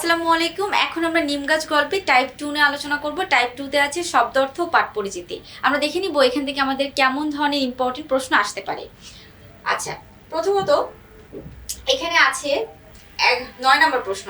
আসসালামু আলাইকুম। এখন আমরা নিম গাছ গল্পে টাইপ টু নিয়ে আলোচনা করব। টাইপ টুতে আছে শব্দার্থ পাঠ পরিচিতি। আমরা দেখে নিব এখান থেকে আমাদের কেমন ধরনের ইম্পর্টেন্ট প্রশ্ন আসতে পারে। আচ্ছা প্রথমত এখানে আছে এক, নয় নম্বর প্রশ্ন,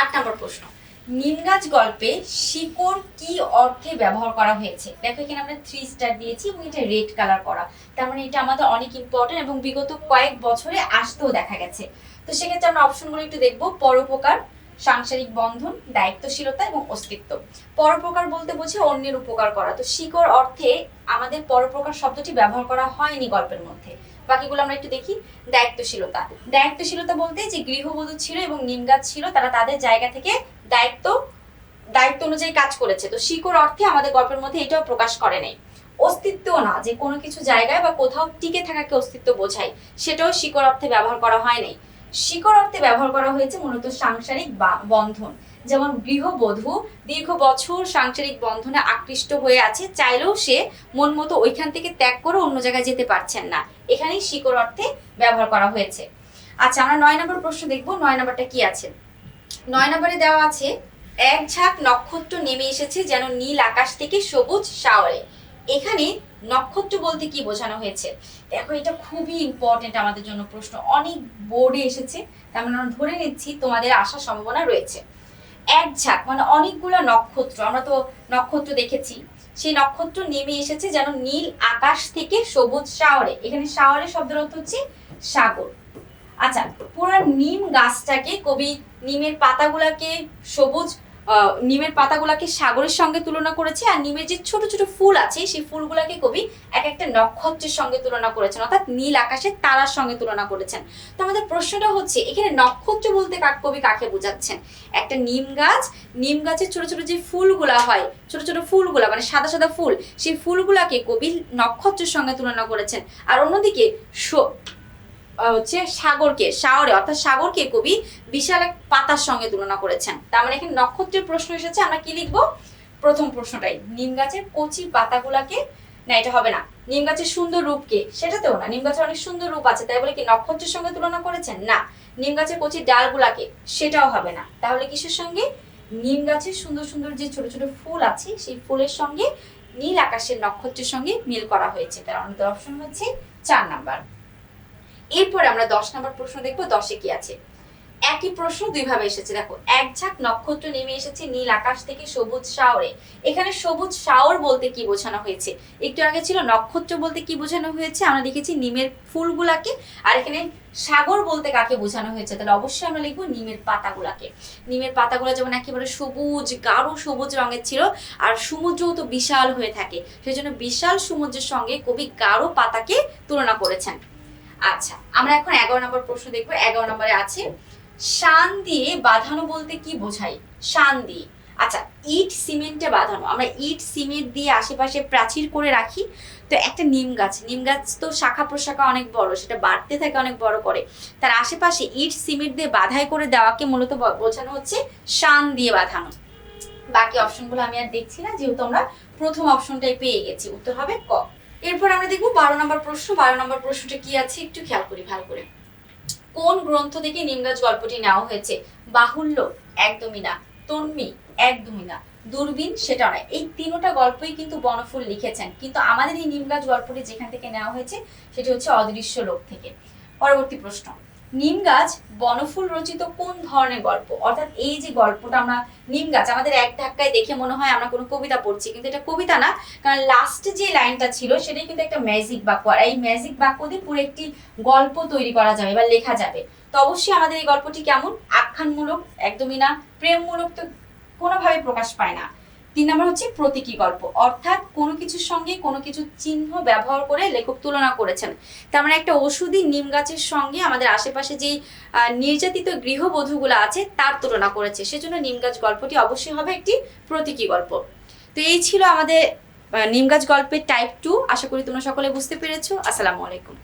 আট নম্বর প্রশ্ন। নিম গাছ গল্পে শিকড় কি অর্থে ব্যবহার করা হয়েছে? দেখো এখানে আমরা থ্রি স্টার দিয়েছি এবং এটা রেড কালার করা। তার মানে এটা আমাদের অনেক ইম্পর্টেন্ট এবং বিগত কয়েক বছরে আসতেও দেখা গেছে। তো সেক্ষেত্রে আমরা অপশনগুলো একটু দেখব। পরোপকার সাংসারিক বন্ধন, দায়িত্বশীলতা এবং অস্তিত্ব। পরোপকার বলতে বোঝে অন্যের উপকার করা। তো শিকড় অর্থে আমাদের পরোপকার শব্দটি ব্যবহার করা হয়নি গল্পের মধ্যে। বাকিগুলো আমরা একটু দেখি। দায়িত্বশীলতা। দায়িত্বশীলতা বলতে যে গৃহবধূ ছিল এবং নিমগাছ ছিল, তারা তাদের জায়গা থেকে দায়িত্ব দায়িত্ব অনুযায়ী কাজ করেছে। তো শিকড় অর্থে আমাদের গল্পের মধ্যে এটাও প্রকাশ করে নেই। অস্তিত্ব না, যে কোনো কিছু জায়গায় বা কোথাও টিকে থাকাকে অস্তিত্ব বোঝায়। সেটাও শিকড় অর্থে ব্যবহার করা হয় নাই। শিকড় অর্থে ব্যবহার করা হয়েছে মূলত সাংসারিক বন্ধন। যেমন গৃহবধূ দীর্ঘ বছর সাংসারিক বন্ধনে আকৃষ্ট হয়ে আছে, চাইলেও সে মন মতো ওইখান থেকে ত্যাগ করে অন্য জায়গায় যেতে পারছেন না। এখানেই শিকড় অর্থে ব্যবহার করা হয়েছে। আচ্ছা আমরা নয় নম্বর প্রশ্ন দেখব, নয় নম্বরটা কি আছে? নয় নম্বরে দেওয়া আছে, এক ঝাঁক নক্ষত্র নেমে এসেছে যেন নীল আকাশ থেকে সবুজ শাওরে এখানে নক্ষত্র বলতে কি বোঝানো হয়েছে? দেখো, এটা খুবই ইম্পর্টেন্ট আমাদের জন্য প্রশ্ন। অনেক বোর্ডে এসেছে, তার মানে আমরা ধরে নিচ্ছি তোমাদের আসার সম্ভাবনা রয়েছে। এক ঝাঁক মানে অনেকগুলো নক্ষত্র, আমরা তো নক্ষত্র দেখেছি, সেই নক্ষত্র নেমে এসেছে যেন নীল আকাশ থেকে সবুজ শাওরে এখানে শাওরে শব্দের অর্থ হচ্ছে সাগর। আচ্ছা পুরো নিম গাছটাকে, কবি নিমের পাতাগুলাকে সবুজ নিমের পাতাগুলাকে সাগরের সঙ্গে তুলনা করেছে, আর নিমের যে ছোট ছোট ফুল আছে, সেই ফুলগুলাকে কবি এক একটা নক্ষত্রের সঙ্গে তুলনা করেছেন, অর্থাৎ নীল আকাশের তারার সঙ্গে তুলনা করেছেন। তো আমাদের প্রশ্নটা হচ্ছে, এখানে নক্ষত্র বলতে কাক- কবি কাকে বোঝাচ্ছেন? একটা নিম গাছ, নিম গাছের ছোট ছোট যে ফুলগুলা হয়, ছোট ছোট ফুলগুলা মানে সাদা সাদা ফুল, সেই ফুলগুলাকে কবি নক্ষত্রের সঙ্গে তুলনা করেছেন। আর অন্যদিকে হচ্ছে সাগরকে সাগরে অর্থাৎ সাগরকে কবি বিশাল এক পাতার সঙ্গে তুলনা করেছেন। তার মানে এখানে নক্ষত্রের প্রশ্ন এসেছে, আমরা কি লিখব? প্রথম প্রশ্নটাই, নিম গাছের কচি পাতাগুলাকে, না, এটা হবে না, নিম গাছের সুন্দর রূপকে, সেটাতেও না, নিম গাছের অনেক সুন্দর রূপ আছে, তাই বলে কি নক্ষত্রের সঙ্গে তুলনা করেছেন? না, নিম গাছের কচি ডালগুলাকে, সেটাও হবে না। তাহলে কিসের সঙ্গে? নিম গাছের সুন্দর সুন্দর যে ছোট ছোট ফুল আছে, সেই ফুলের সঙ্গে নীল আকাশের নক্ষত্রের সঙ্গে মিল করা হয়েছে। তার আমাদের অপশন হচ্ছে চার নাম্বার। এরপরে আমরা দশ নম্বর প্রশ্ন দেখব, দশে কি আছে? একই প্রশ্ন, দুই ভাবে এসেছে। দেখো, এক ঝাঁক নক্ষত্র নেমে এসেছে নীল আকাশ থেকে সবুজ শাওরে। এখানে সবুজ শাওর বলতে কি বোঝানো হয়েছে? একটু আগে ছিল নক্ষত্র বলতে কি বোঝানো হয়েছে? আমরা দেখেছি নিমের ফুলগুলাকে, আর এখানে সাগর বলতে কাকে বোঝানো হয়েছে? তাহলে অবশ্যই আমরা লিখব নিমের পাতাগুলাকে। নিমের পাতাগুলো যেমন একেবারে সবুজ, গাঢ় সবুজ রঙের ছিল, আর সমুদ্রও তো বিশাল হয়ে থাকে। সেই জন্য বিশাল সমুদ্রের সঙ্গে কবি গাঢ় পাতাকে তুলনা করেছেন। আচ্ছা আমরা এখন এগারো নম্বর প্রশ্ন দেখব। এগারো নম্বরে আছে, শান দিয়ে বাঁধানো বলতে কি বোঝায়? শান দিয়ে। আচ্ছা ইট সিমেন্টে বাঁধানো। আমরা ইট সিমেন্ট দিয়ে আশেপাশে প্রাচীর করে রাখি। তো একটা নিম গাছ নিম গাছ তো শাখা প্রশাখা অনেক বড়, সেটা বাড়তে থাকে অনেক বড় করে। তার আশেপাশে ইট সিমেন্ট দিয়ে বাধাই করে দেওয়াকে মূলত বোঝানো হচ্ছে শান দিয়ে বাঁধানো। বাকি অপশনগুলো আমি আর দেখছি না, যেহেতু আমরা প্রথম অপশনটাই পেয়ে গেছি। উত্তর হবে ক। এরপর আমরা দেখব বারো নম্বর প্রশ্ন। বারো নম্বর প্রশ্নটা কি আছে? একটু খেয়াল করি ভালো করে। কোন গ্রন্থ থেকে নিমগাছ গল্পটি নেওয়া হয়েছে? বাহুল্য একদমই না, তন্মি একদমই না, দূরবীন সেটা নয়। এই তিনোটা গল্পই কিন্তু বনফুল লিখেছেন। কিন্তু আমাদের এই নিমগাছ গল্পটি যেখান থেকে নেওয়া হয়েছে, সেটি হচ্ছে অদৃশ্য লোক থেকে। পরবর্তী প্রশ্ন। নিম গাছ, বনফুল রচিত কোন ধরনের গল্প? অর্থাৎ এই যে গল্পটা আমরা নিম গাছ, আমাদের এক ধাক্কায় দেখে মনে হয় আমরা কোনো কবিতা পড়ছি, কিন্তু এটা কবিতা না, কারণ লাস্টে যে লাইনটা ছিল, সেটাই কিন্তু একটা ম্যাজিক বাক্য, আর এই ম্যাজিক বাক্য দিয়ে পুরো একটি গল্প তৈরি করা যাবে বা লেখা যাবে। তো অবশ্যই আমাদের এই গল্পটি কেমন? আখ্যানমূলক, একদমই না, প্রেমমূলক তো কোনোভাবে প্রকাশ পায় না। তিন নম্বর হচ্ছে প্রতীকী গল্প। অর্থাৎ কোনো কিছুর সঙ্গে কোনো কিছু চিহ্ন ব্যবহার করে লেখক তুলনা করেছেন। তার মানে একটা ওষুধি নিম গাছের সঙ্গে আমাদের আশেপাশে যেই নির্যাতিত গৃহবধূগুলো আছে তার তুলনা করেছে। সেজন্য নিম গাছ গল্পটি অবশ্যই হবে একটি প্রতীকী গল্প। তো এই ছিল আমাদের নিম গাছ গল্পের টাইপ টু আশা করি তোমরা সকলে বুঝতে পেরেছ। আসসালামু আলাইকুম।